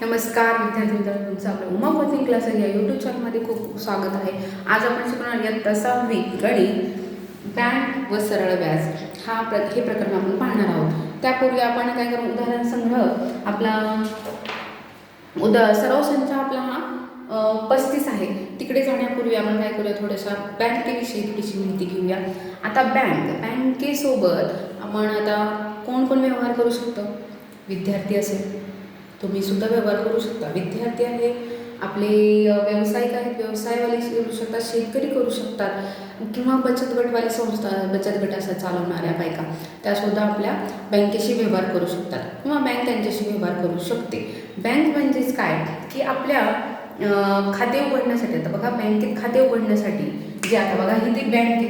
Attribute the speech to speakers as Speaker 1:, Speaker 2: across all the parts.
Speaker 1: नमस्कार विद्यार्थी मित्रांनो तुमचं आपलं उमा कोचिंग क्लासेस या यूट्यूब चॅनलमध्ये खूप स्वागत आहे. आज आपण शिकणार इयत्ता सहावी गणित बँक व सरळ व्याज हा प्र हे प्रकरण आपण पाहणार आहोत. त्यापूर्वी आपण काय करू उदाहरण संग्रह आपला उदा सराव संच आपला हा पस्तीस आहे. तिकडे जाण्यापूर्वी आपण काय करूया थोडंसं बँकेविषयी थोडीशी माहिती घेऊया. आता बँक बँकेसोबत आपण आता कोण कोण व्यवहार करू शकतो? विद्यार्थी असेल. तुम्ही सुद्धा व्यवहार करू शकता. विद्यार्थी आहे आपले व्यावसायिक आहेत व्यवसायवाले करू शकतात शेतकरी करू शकतात किंवा बचत गटवाले संस्था बचत गट असं चालवणाऱ्या बायका त्यासुद्धा आपल्या बँकेशी व्यवहार करू शकतात किंवा बँक त्यांच्याशी व्यवहार करू शकते. बँक म्हणजेच काय? की आपल्या खाते उघडण्यासाठी. आता बघा बँकेत खाते उघडण्यासाठी जे आता बघा ही ती बँक आहे.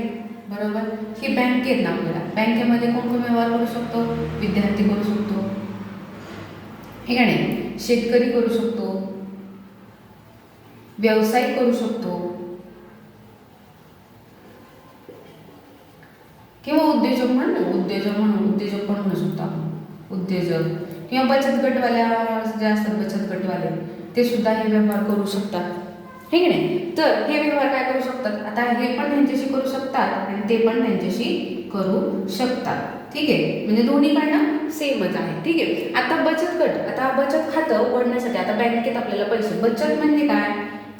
Speaker 1: बरोबर? ही बँक आहेत ना आपल्याला. बँकेमध्ये कोण कोण व्यवहार करू शकतो? विद्यार्थी करू शकतो. हे का नाही शेतकरी करू शकतो. व्यवसाय करू शकतो. किंवा उद्योजक म्हण उद्योजक म्हणून उद्योजक पण म्हणू शकतो आपण. उद्योजक. किंवा बचत गटवाल्या जे असतात बचत गटवाले ते सुद्धा हे व्यवहार करू शकतात. हे की नाही? तर हे व्यवहार काय करू शकतात? आता हे पण त्यांच्याशी करू शकतात आणि ते पण त्यांच्याशी करू शकता ठीक आहे? म्हणजे दोन्हीकडनं सेमच आहे. ठीक आहे? आता बचत गट आता बचत खातं उघडण्यासाठी आता बँकेत आपल्याला पैसे. बचत म्हणजे काय?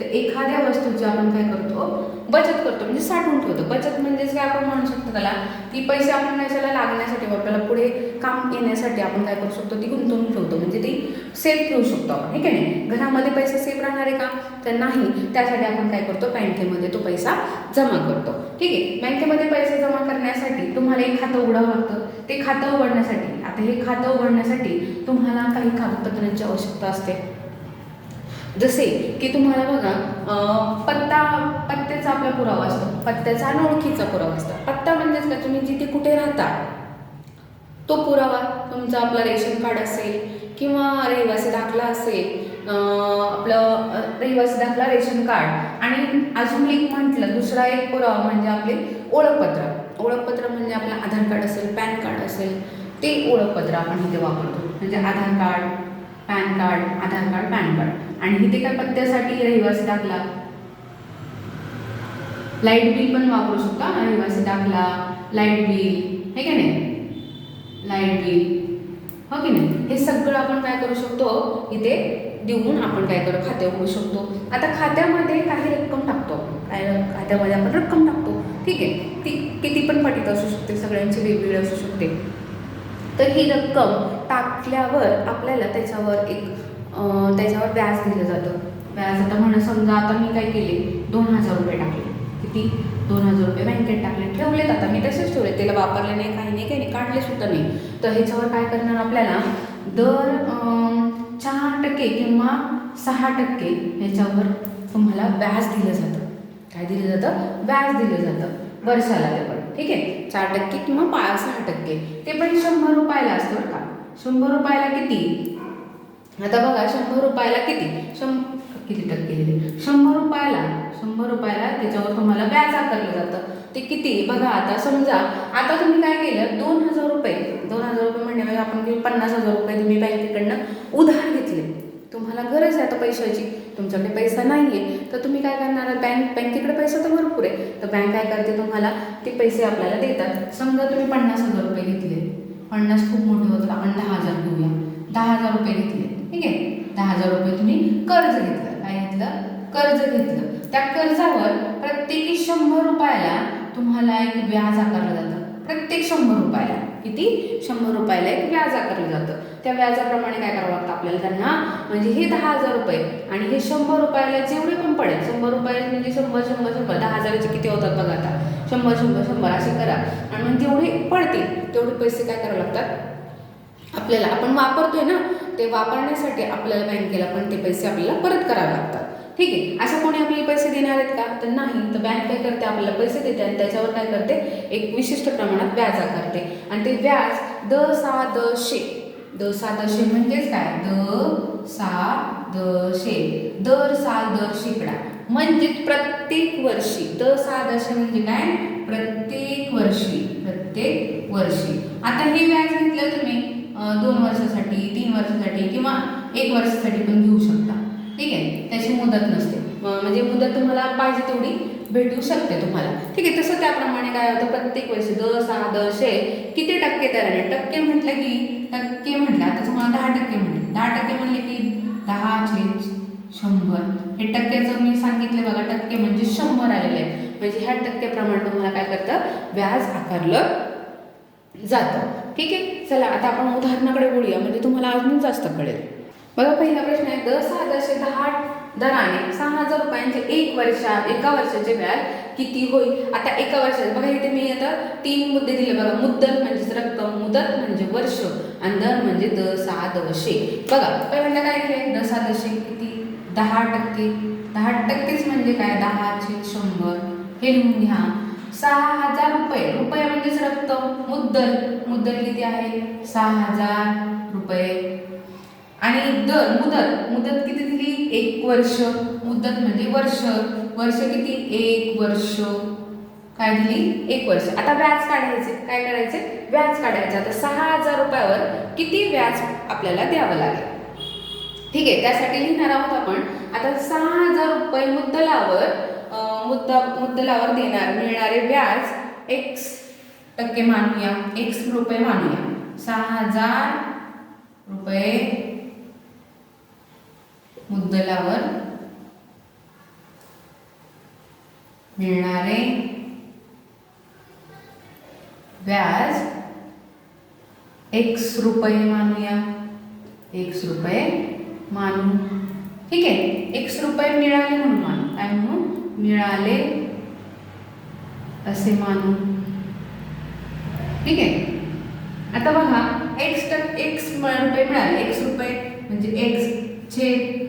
Speaker 1: तर एखाद्या वस्तूची आपण काय करतो बचत करतो म्हणजे साठवून ठेवतो. बचत म्हणजेच काय आपण म्हणू शकतो त्याला? ती पैसे आपण त्याच्याला लागण्यासाठी आपल्याला पुढे काम येण्यासाठी आपण काय करू शकतो? ती गुंतवून ठेवतो. म्हणजे ती सेफ ठेवू शकतो आपण. ठीक आहे नाही? घरामध्ये पैसे सेफ राहणार आहे का? तर नाही. त्यासाठी आपण काय करतो? बँकेमध्ये तो पैसा जमा करतो. ठीक आहे? बँकेमध्ये पैसे जमा करण्यासाठी तुम्हाला एक खातं उघडावं लागतं. ते खातं उघडण्यासाठी आता हे खातं उघडण्यासाठी तुम्हाला काही कागदपत्रांची आवश्यकता असते. जसे की तुम्हाला बघा पत्ता पत्त्याचा आपला पुरावा असतो. पत्त्याचा आणि ओळखीचा पुरावा असतो. पत्ता म्हणजेच का तुम्ही जिथे कुठे राहता तो पुरावा तुमचा आपला रेशन कार्ड असेल किंवा रहिवासी दाखला असेल आपलं रहिवासी दाखला रेशन कार्ड आणि अजून एक म्हटलं दुसरा एक पुरावा म्हणजे आपले ओळखपत्र. ओळखपत्र म्हणजे आपलं आधार कार्ड असेल पॅन कार्ड असेल ते ओळखपत्र आपण इथे वापरतो. म्हणजे Aadhaar card PAN card Aadhaar card PAN card. आणि इथे काय पत्त्यासाठी रहिवासी दाखला? लाइट बिल पण वापरू शकता रहिवासी दाखला लाइट बिल हे की नाही? लाइट बिल हो की नाही? हे सगळं आपण काय करू शकतो? इथे देऊन आपण काय करू खाते उघडू शकतो. आता खात्यामध्ये काही रक्कम टाकतो. काय खात्यामध्ये आपण रक्कम टाकतो. ठीक आहे. ती किती पण पटीत असू शकते सगळ्यांची वेगवेगळी असू शकते. तर ही रक्कम टाकल्यावर आपल्याला त्याच्यावर एक त्याच्यावर व्याज दिलं जातं. व्याज आता म्हणा समजा आता मी काय केले? दोन हजार रुपये टाकले. किती? दोन हजार रुपये बँकेत टाकले. ठेवलेत आता. मी तसेच ठेवले त्याला वापरले नाही काही नाही काही नाही काढले सुद्धा नाही. तर ह्याच्यावर काय करणार आपल्याला? दर चार टक्के किंवा सहा टक्के ह्याच्यावर तुम्हाला व्याज दिलं जातं. काय दिलं जातं? व्याज दिलं जातं. वर्षाला ते पण. ठीक आहे? चार टक्के किंवा पाच सहा टक्के. ते पण शंभर रुपयाला असतं का. शंभर रुपयाला किती? आता बघा शंभर रुपयाला किती? शं किती टक्के दिले शंभर रुपयाला शंभर रुपयाला त्याच्यावर तुम्हाला व्याज आकारलं जातं. ते किती? बघा आता समजा आता तुम्ही काय केलं? दोन हजार रुपये. दोन हजार रुपये म्हणजे आपण पन्नास हजार रुपये तुम्ही बँकेकडनं उधार घेतले. तुम्हाला गरज आहे आता पैशाची. तुमच्याकडे पैसा नाही आहे तर तुम्ही काय करणार बँक बँकेकडे पैसा तर भरपूर आहे. तर बँक काय करते तुम्हाला? ते पैसे आपल्याला देतात. समजा तुम्ही पन्नास हजार रुपये घेतले. पन्नास खूप मोठे होतात आपण दहा हजार घेऊया. दहा हजार रुपये घेतले. ठीक आहे? दहा हजार रुपये तुम्ही कर्ज घेतलं. काय घेतलं? कर्ज घेतलं. त्या कर्जावर प्रत्येकी शंभर रुपयाला तुम्हाला एक व्याज आकारलं जातं. प्रत्येक शंभर रुपयाला. किती शंभर रुपयाला एक व्याज आकारलं जातं. त्या व्याजाप्रमाणे काय करावं लागतं आपल्याला त्यांना? म्हणजे हे दहा हजार रुपये आणि हे शंभर रुपयाला जेवढे पण पडेल शंभर रुपये म्हणजे शंभर शंभर शंभर दहा हजाराचे किती होतात बघा आता? शंभर शंभर शंभर असे करा. आणि मग जेवढे पडतील तेवढे पैसे काय करावे लागतात? आपल्याला आपण वापरतोय ना ते वापरण्यासाठी आपल्याला बँकेला पण ते पैसे आपल्याला परत करावे लागतात. ठीक आहे. असं कोणी आपल्याला पैसे देणार आहेत का? तर नाही. तर बँक काय करते? आपल्याला पैसे देते आणि त्याच्यावर काय करते? एक विशिष्ट प्रमाणात व्याज आकारते. आणि ते व्याज द सा द शे. द सा द शे म्हणजेच काय? द सा द शे. दर सा दर शेकडा. म्हणजे प्रत्येक वर्षी. द सा द शे म्हणजे काय? प्रत्येक वर्षी. प्रत्येक वर्षी. आता हे व्याज घेतलं तुम्ही दोन वर्षासाठी तीन वर्षासाठी किंवा एक वर्षासाठी पण घेऊ शकता. ठीक आहे? त्याची मुदत नसते. म्हणजे मुदत तुम्हाला पाहिजे तेवढी भेटू शकते तुम्हाला. ठीक आहे? तसं त्याप्रमाणे काय होतं? प्रत्येक वर्षी द सहा दशे किती टक्के दराने टक्के म्हटलं की टक्के म्हटलं. आता तुम्हाला दहा टक्के म्हटलं. दहा टक्के म्हणले की दहा छेद शंभर. हे टक्क्याचं मी सांगितलं बघा. टक्के म्हणजे शंभर आलेले आहे म्हणजे ह्या टक्क्याप्रमाणे तुम्हाला काय करतं? व्याज आकारलं जातं. ठीक आहे? चला आता आपण उदाहरणाकडे बोलूया म्हणजे तुम्हाला अजून जास्त कळेल. बघा पहिला प्रश्न आहे द सहा दशे दहा दराने सहा हजार रुपयांचे एक वर्षा एका वर्षाचे व्याज किती होईल? आता एका वर्षाचे बघा इथे मी आता तीन मुद्दे दिले बघा. मुद्दल म्हणजेच रक्कम मुदत म्हणजे वर्ष आणि दर म्हणजे द सहा दशे बघा पहिल्यांदा काय दिले द सहा दशे किती? दहा टक्के. दहा टक्केच म्हणजे काय? दहाचे शंभर. हे लिहून घ्या. सहा हजार रुपये. रुपये म्हणजेच रक्कम मुद्दल. मुद्दल किती आहे? सहा हजार रुपये. आणि दर मुदत मुदत किती दिली? एक वर्ष. मुदत म्हणजे वर्ष. वर्ष किती? एक वर्ष. काय दिली? एक वर्ष. आता व्याज काढायचे. काय करायचे? व्याज काढायचे. आता सहा हजार रुपयावर किती व्याज आपल्याला द्यावं लागेल? ठीक आहे त्यासाठी लिहिणार आहोत आपण. आता सहा हजार रुपये मुद्दलावर मुद्दा मुद्दलावर देणार मिळणारे व्याज एक्स टक्के मानूया. एक्स रुपये मानूया. सहा हजार रुपये मुद्दलावर मिळणारे व्याज एक्स रुपये मानूया. एक्स रुपये मानू. ठीक आहे. एक्स रुपये मिळाले म्हणून मानू. काय म्हणू? मिळाले असे मानू. ठीक आहे. आता बघा. एक्स टक एक्स रुपये मिळाले. एक्स रुपये म्हणजे एक्स छेद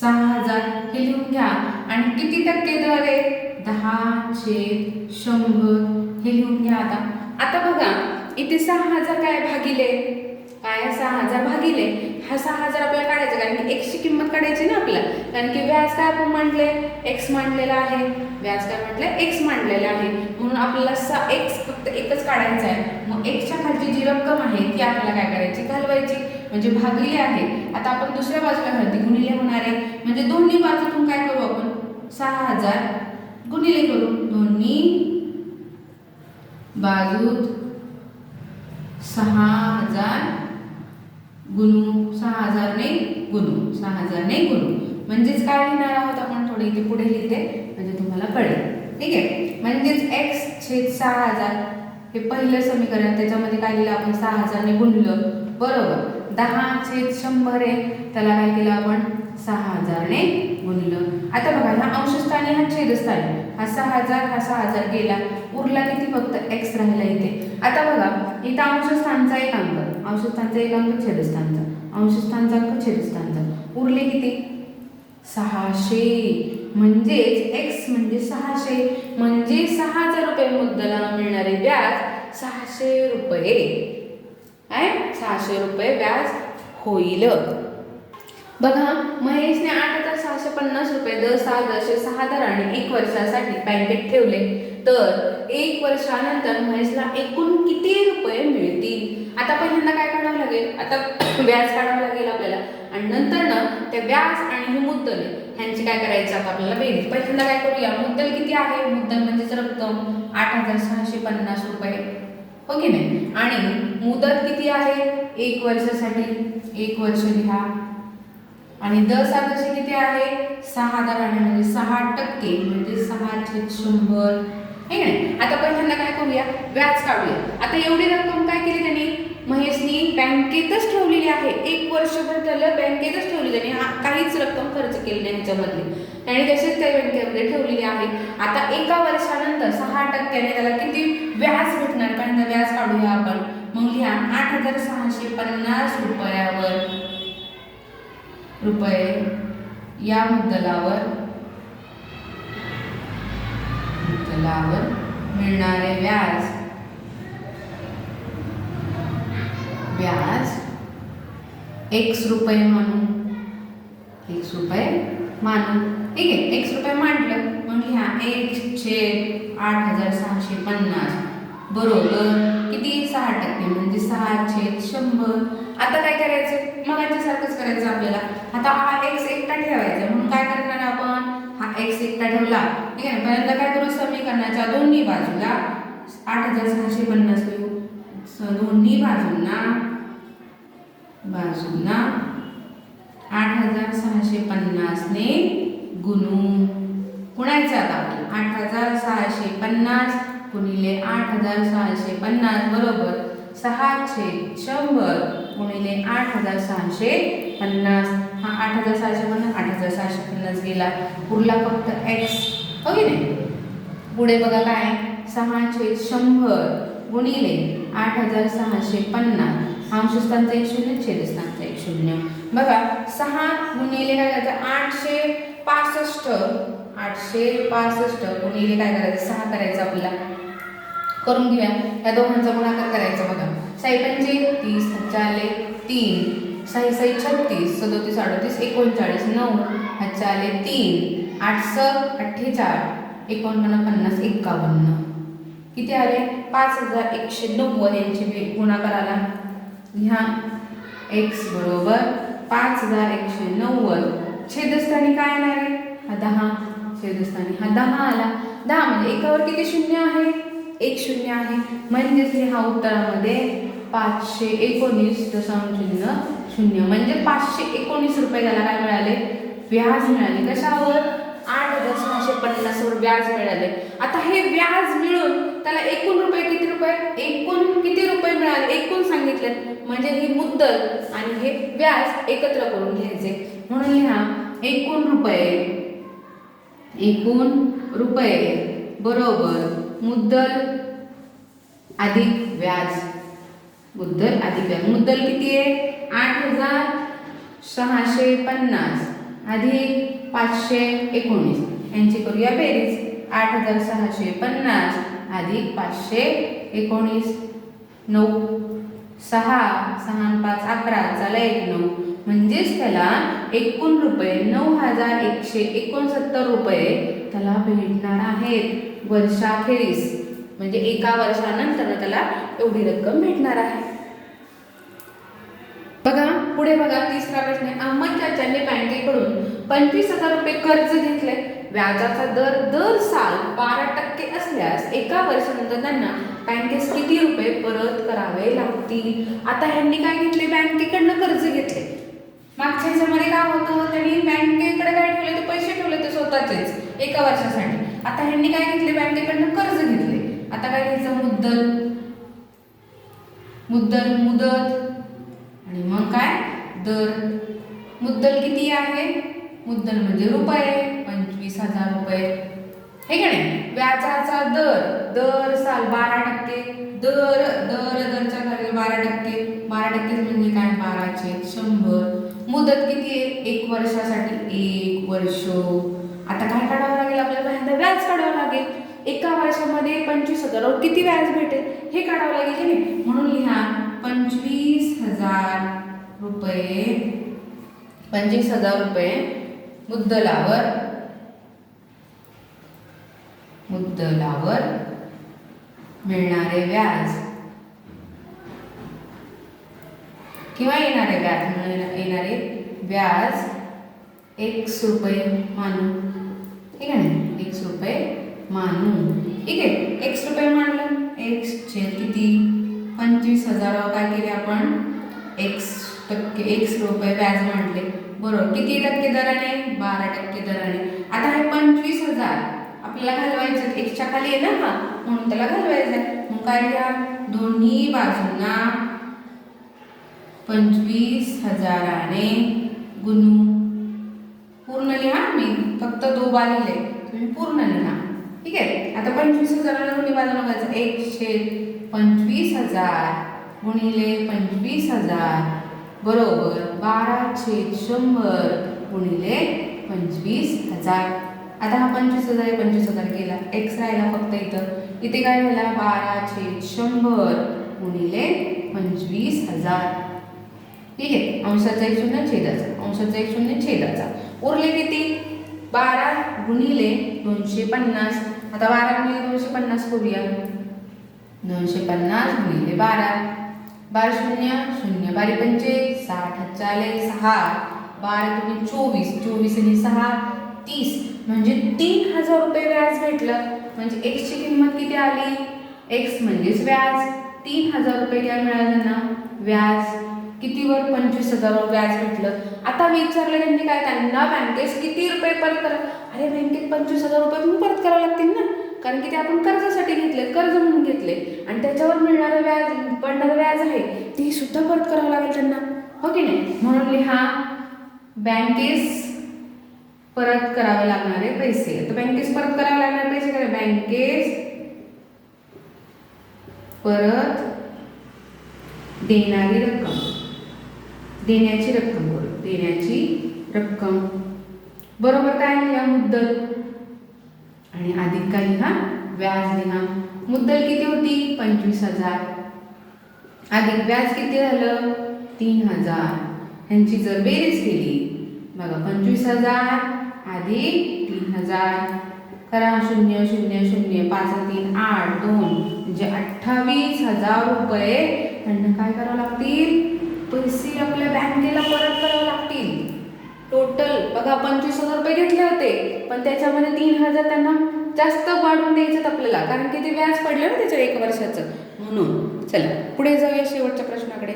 Speaker 1: सहा हजार हे लिहून घ्या. आणि किती टक्के दर आहे? दहा छेद शंभर हे लिहून घ्या आता. आता बघा इथे सहा हजार काय भागिले? काय सहा हजार भागिले? हा सहा हजार आपल्याला काढायचा कारण की एक्सची किंमत काढायची ना आपल्याला. कारण की व्याज काय आपण मांडले? एक्स मांडलेला आहे. व्याज काय म्हटलं? एक्स मांडलेलं आहे. म्हणून आपल्याला सा एक्स फक्त एकच काढायचा आहे. मग एक्सच्या खालची जी रक्कम आहे ती आपल्याला काय करायची? घालवायची. म्हणजे भागले आहे. आता आपण दुसऱ्या बाजूला घालते. गुणिले होणार. आहे म्हणजे दोन्ही बाजूतून काय करू आपण? सहा हजार गुणिले करू दोन्ही बाजूत सहा हजार गुणू सहा हजारने गुणू सहा हजारने गुणू. म्हणजेच काय लिहिणार आहोत आपण? थोडे इथे पुढे लिहिते. म्हणजे तुम्हाला कळेल. ठीक आहे? म्हणजेच एक्स छेद सहा हजार हे पहिलं समीकरण. त्याच्यामध्ये काय लिहिलं आपण? सहा हजारने गुणलं. बरोबर. दहा छेद शंभर आहे. त्याला काय केलं आपण? सहा हजारने गुणलं. आता बघा हा अंशस्थानी हा छेदस्थानी हा सहा हजार हा सहा हजार गेला. उरला किती? फक्त एक्स राहिला इथे. आता बघा इथं अंशस्थानचा एक अंक. अंशस्थानचा एक अंक छेदस्थानचा. अंशस्थानचा अंक छेदस्थानचा. उरले किती? सहाशे. म्हणजेच एक्स म्हणजे सहाशे. म्हणजे सहा हजार रुपये मुद्दला मिळणारे व्याज सहाशे रुपये. काय सहाशे रुपये व्याज होईल. बघा महेशने आठ हजार सहाशे पन्नास रुपये दर सहा दशे सहा दराने एक वर्षासाठी बँकेत ठेवले. तर एक वर्षानंतर महेशला एकूण किती रुपये मिळतील? आता पहिल्यांदा काय काढावं लागेल? आता व्याज काढावं लागेल आपल्याला. आणि नंतर ना त्या व्याज आणि हे मुद्दल ह्यांची काय करायचं आता आपल्याला बेरीज. पहिल्यांदा काय करूया? मुद्दल किती आहे? मुद्दल म्हणजेच रक्कम आठ हजार सहाशे पन्नास रुपये. हो की नाही आणि मुदत किती आहे? एक वर्षासाठी? एक वर्ष लिहा. आणि दर साधाशे किती आहे? सहा दराने म्हणजे सहा टक्के म्हणजे सहा छेद शंभर. हे नाही आता पहिल्यांदा काय करूया? व्याज काढूया. आता एवढी रक्कम काय केली त्यांनी? महेशनी बँकेतच ठेवलेली आहे. एक वर्षभर त्याला बँकेतच ठेवली त्याने. काहीच रक्कम खर्च केली नाही ह्याच्यामधली. त्याने तसेच त्या बँकेमध्ये ठेवलेली आहे. आता एका वर्षानंतर सहा टक्क्याने त्याला किती व्याज भेटणार? पहिल्यांदा व्याज काढूया आपण. मग लिहा आठ हजार सहाशे पन्नास रुपयावर रुपये या मुद्दलावर मुद्दलावर मिळणारे व्याज व्याज एक्स रुपये मानू एक्स रुपये मानू ठीक आहे एक्स रुपये मांडलं मग ह्या एक छेद आठ हजार सहाशे पन्नास. बरोबर किती? सहा टक्के म्हणजे सहा छेद शंभर. आता काय करायचं? मग सारखंच करायचं आपल्याला. आता हा एक्स एकटा ठेवायचा म्हणून काय करणार आपण? हा एक्स एकटा ठेवला. ठीक आहे पर्यंत पहिल्यांदा काय करू? समीकरणाच्या दोन्ही बाजूला आठ हजार सहाशे पन्नास लिहू. दोन्ही बाजूंना बाजूंना आठ हजार सहाशे पन्नासने गुणू गुणायचं आता आठ हजार सहाशे पन्नास गुणिले आठ हजार सहाशे पन्नास बरोबर सहा छेद शंभर गुणिले आठ हजार सहाशे पन्नास. हा आठ हजार सहाशे पन्नास आठ हजार सहाशे पन्नास गेला. उरला फक्त एक्स हो की नाही? पुढे बघा काय? सहा छेद शंभर गुणिले आठ हजार सहाशे पन्नास. अंशस्थानचं एक शून्य छेदस्थानचं एक शून्य. बघा सहा गुणिले काय करायचं? आठशे पासष्ट. आठशे पासष्ट गुणिले काय करायचं? सहा करायचं आपल्याला. करून घेऊया. या दोघांचा गुणाकार करायचा बघा. साई पंचे तीस चाले तीन. साई साई छत्तीस सदोतीस अडतीस एकोणचाळीस नऊ. हातचे आले तीन. आठ स अठ्ठेचाळ एकोणपन्न पन्नास एक्कावन्न किती आले? पाच हजार एकशे नव्वद यांचे गुणाकार आला. ह्या एक्स बरोबर पाच हजार एकशे नव्वद. छेदस्थानी काय येणार आहे? हा दहा. छेदस्थानी हा दहा आला. दहा म्हणजे एकावर किती शून्य आहे? एक शून्य आहे. म्हणजेच हा उत्तरामध्ये पाचशे एकोणीस दशांश शून्य. शून्य म्हणजे पाचशे एकोणीस रुपये त्याला काय मिळाले? व्याज मिळाले. कशावर? आठ हजार सहाशे पन्नासवर व्याज मिळाले. आता हे व्याज मिळून त्याला एकूण रुपये किती रुपये? एकूण किती रुपये मिळाले? एकूण सांगितले. म्हणजे ही मुद्दल आणि हे व्याज एकत्र करून घ्यायचे. म्हणून लिहा एकूण रुपये. एकूण रुपये बरोबर मुद्दल अधिक व्याज. मुद्दल अधिक व्याज. मुद्दल किती आहे? आठ हजार सहाशे पन्नास अधिक पाचशे एकोणीस. यांची करूया बेरीज. आठ हजार सहाशे पन्नास अधिक पाचशे एकोणीस. नऊ. सहा. सहा पाच अकरा. झाला एक नऊ. म्हणजेच त्याला एकूण रुपये नऊ हजार एकशे एकोणसत्तर रुपये त्याला भेटणार आहेत. वर्षाखेरीस. म्हणजे एका वर्षानंतर त्याला एवढी रक्कम भेटणार आहे. बघा पुढे बघा तिसरा प्रश्न. अहमद चाचांनी बँकेकडून पंचवीस हजार रुपये कर्ज घेतले. व्याजाचा दर दर साल असल्यास एका वर्षानंतर त्यांना बँकेस किती रुपये परत करावे लागतील? आता ह्यांनी काय घेतले? बँकेकडनं कर्ज घेतले. मागच्या ह्याच्यामध्ये काय होतं? त्यांनी बँकेकडे काय ठेवले? ते पैसे ठेवले ते स्वतःचेच एका वर्षासाठी. आता ह्यांनी काय घेतले? बँकेकडनं कर्ज घेतले. आता काय घ्यायचं? मुद्दल. मुद्दल मुदत. आणि मग काय? दर. मुद्दल किती आहे? मुद्दल म्हणजे रुपये पंचवीस हजार रुपये. हे का नाही? व्याजाचा दर दर साल बारा टक्के दर दर दरच्या खाली बारा टक्के बारा टक्के म्हणजे काय? बाराचे शंभर. मुदत किती आहे? एक वर्षासाठी एक वर्ष. आता काय काढावं लागेल आपल्याला? पहिल्यांदा व्याज काढावं लागेल. एका वर्षामध्ये पंचवीस हजारावर किती व्याज भेटेल? हे काढावं लागेल की नाही? म्हणून लिहा पंचवीस हजार रुपये पंचवीस हजार रुपये मुद्दलावर मुद्दलावर मिळणारे व्याज. किंवा येणारे व्याज येणारे व्याज एक रुपये मानू. ठीक आहे ना? एक रुपये मानू. ठीक आहे? एक रुपये मानलं. एक्स किती? पंचवीस हजारावर काय केले आपण? एक्स टक्के एक्स रुपये व्याज मांडले. बरोबर. किती टक्के दराने? बारा टक्के दराने. आता हे पंचवीस हजार आपल्याला घालवायचं एकच्या खाली येणार ना म्हणून त्याला घालवायचं आहे. मग काय घ्या? दोन्ही बाजूंना पंचवीस हजाराने गुणू. पूर्ण लिहा मी. फक्त दोबा लिहिले. तुम्ही पूर्ण लिहा. ठीक आहे? आता पंचवीस हजाराला गुणी बाजूला बघायचं. एक छेद पंचवीस हजार गुणिले पंचवीस हजार बरोबर बारा छेद शंभर गुणिले पंचवीस हजार. आता हा पंचवीस हजार पंचवीस हजार गेला. एक्स राहिला फक्त इथं. इथे काय झाला? बारा छेद शंभर गुणिले पंचवीस हजार. ठीक आहे. अंशाचा एक शून्य छेदाचा. अंशाचा एक शून्य छेदाचा. उरले किती? बारा गुणिले दोनशे पन्नास. आता बारा गुणिले दोनशे पन्नास करूया दोनशे पन्नास गुणिले बारा. बारा शून्य शून्य बारी पंचे साठ चाले सहा. बारा तुम्ही चोवीस. चोवीस आणि सहा तीस. म्हणजे तीन हजार रुपये व्याज भेटलं. म्हणजे एक्सची किंमत किती आली? एक्स म्हणजेच व्याज. तीन हजार रुपये काय मिळालं ना? व्याज. कितीवर? पंचवीस हजारवर व्याज भेटलं. आता विचारलं त्यांनी काय? त्यांना बँकेस किती रुपये परत करा अरे बँकेत पंचवीस हजार रुपये पण परत करावे लागतील ना? कारण की ते आपण कर्जासाठी घेतले कर्ज म्हणून घेतले. आणि त्याच्यावर मिळणारं व्याज पडणारं व्याज आहे ते सुद्धा परत करावं लागेल त्यांना. हो की नाही? म्हणून लिहा बँकेस परत करावे लागणारे पैसे. तर बँकेस परत करावे लागणारे पैसे काय? बँकेस परत देणारी रक्कम. देण्याची रक्कम बरोबर देण्याची रक्कम. बरोबर काय लिहा मुद्दल? आणि अधिक काय लिहा? व्याज लिहा. मुद्दल किती होती? पंचवीस हजार. अधिक व्याज किती झालं? तीन हजार. ह्यांची जर बेरीज केली बघा पंचवीस हजार अधिक तीन हजार. करा शून्य शून्य शून्य पाच तीन आठ दोन. म्हणजे अठ्ठावीस हजार रुपये. त्यांना काय करावं लागतील? पैसे आपल्या बँकेला परत करावे लागतील. टोटल बघा पंचवीस हजार रुपये घेतले होते. पण त्याच्यामध्ये तीन हजार त्यांना जास्त वाढून द्यायचं आपल्याला. कारण की ते व्याज पडलं ना त्याचं एक वर्षाचं. म्हणून चला पुढे जाऊया शेवटच्या प्रश्नाकडे.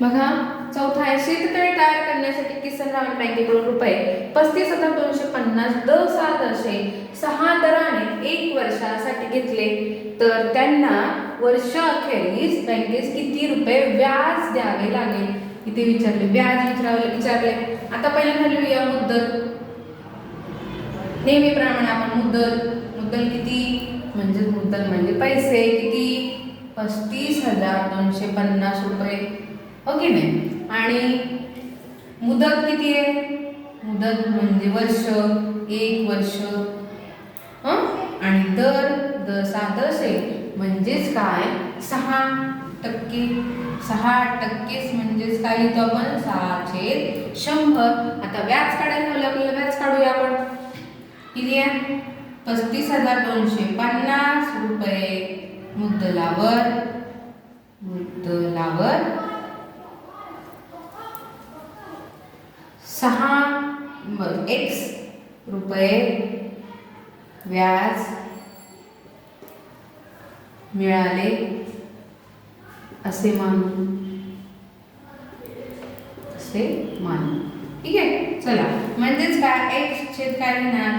Speaker 1: बघा चौथा आहे शेततळे तयार करण्यासाठी किसन ग्रामीण बँकेकडून रुपये पस्तीस हजार दोनशे पन्नास द सहा दशे सहा दराने एक वर्षासाठी घेतले. तर त्यांना वर्ष अखेरीस बँकेस किती रुपये व्याज द्यावे लागेल? किती विचारले. व्याज विचारावे विचारले. आता पहिल्यांदा लिहूया मुद्दल. नेहमीप्रमाणे आपण मुद्दल मुद्दल किती? म्हणजे मुद्दल म्हणजे पैसे किती? पस्तीस हजार दोनशे पन्नास रुपये. ओके नाही आणि मुदत किती आहे? मुदत म्हणजे वर्ष एक वर्ष. हं? आणि दर दर सहा दस आहे. म्हणजेच काय? सहा टक्के. सहा टक्केच म्हणजेच काय लिहितो आपण? सहा छेद शंभर. आता व्याज काढायला लावलं आपल्याला व्याज काढूया आपण. किती आहे? पस्तीस हजार दोनशे पन्नास रुपये. मुद्दलावर मुद्दलावर सहा एक्स रुपये व्याज मिळाले असे मानू. असे मानू. ठीक आहे चला. म्हणजेच काय? एक्स छेद काय लिहिणार?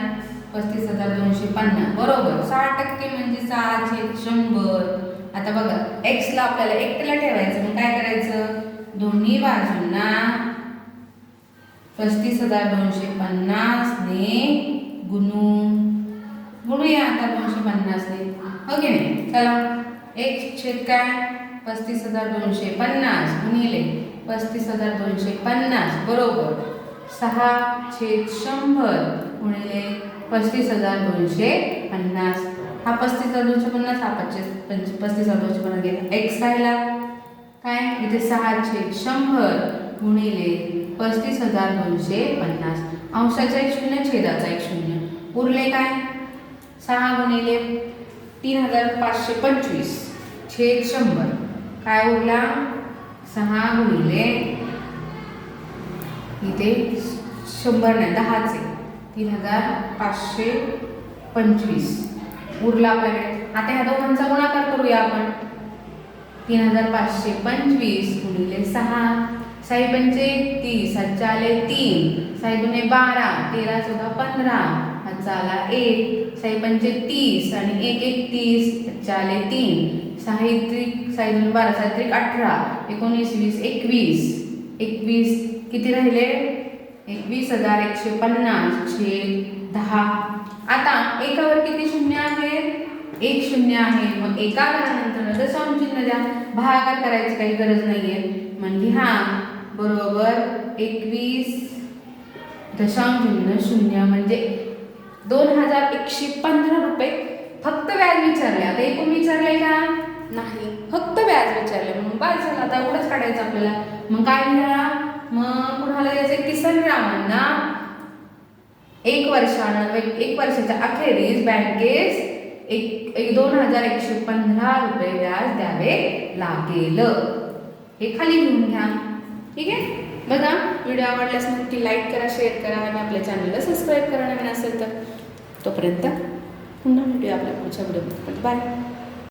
Speaker 1: पस्तीस हजार दोनशे पन्नास. बरोबर. सहा टक्के म्हणजे सहा छेद शंभर. आता बघा एक्सला आपल्याला एकट्याला ठेवायचं मग काय करायचं? दोन्ही बाजूंना पस्तीस हजार दोनशे पन्नासने गुणू. गुणूया आता दोनशे पन्नासने हो नाही चला. एक छेद काय? पस्तीस हजार दोनशे पन्नास गुणिले पस्तीस हजार दोनशे पन्नास बरोबर. सहा छेद शंभर गुणिले पस्तीस हजार दोनशे पन्नास. हा पस्तीस हजार दोनशे पन्नास हा पच्चीस पंच पस्तीस हजार दोनशे पन्नास गेला. एक्स राहिला. काय? इथे सहा छेद शंभर गुणिले पस्तीस हजार दोनशे पन्नास. अंशाचा एक शून्य छेदाचा एक शून्य. उरले काय? सहा गुणिले तीन हजार पाचशे पंचवीस. छेद शंभर. काय उरला? सहा गुणिले इथे शंभर नाही दहाचे. तीन हजार पाचशे पंचवीस. उरला आपल्याकडे. आता ह्या दोघांचा गुणाकार करूया आपण. तीन हजार पाचशे पंचवीस गुणिले सहा. साई पंचे तीस हातचा आले तीन. साई दुने बारा तेरा चौदा पंधरा. हातचा आला एक. साई पंचे तीस आणि एक एक तीस हातचा आले तीन. साहित्रिक साई दोन बारा साहित्रिक अठरा. एकोणीस वीस एकवीस. एकवीस किती राहिले? एकवीस हजार एकशे पन्नास छेद दहा. आता एकावर किती शून्य आहे? एक शून्य आहे. मग एका घरानंतर दशांश चिन्ह द्या. भागाकार करायची काही गरज नाहीये. म्हणजे हा बरोबर एकवीस दशांश चिन्ह शून्य म्हणजे दोन हजार एकशे पंधरा रुपये फक्त व्याज विचारले. आता एकूण विचारले का? नाही. फक्त व्याज विचारले. म्हणून बाद झालं. आता एवढंच काढायचं आपल्याला. मग काय लिहा? मग कुणाला द्यायचं किसन रामांना एक वर्षानं एक वर्षाच्या अखेरीस बँकेस एक एक दोन हजार एकशे पंधरा रुपये व्याज द्यावे लागेल. हे खाली घेऊन घ्या. ठीक आहे? बघा व्हिडिओ आवडल्यास नक्की लाईक करा शेअर करा आणि आपल्या चॅनलला सबस्क्राईब करा नवीन असेल तर. तोपर्यंत पुन्हा भेटूया आपल्या पुढच्या व्हिडिओमध्ये बाय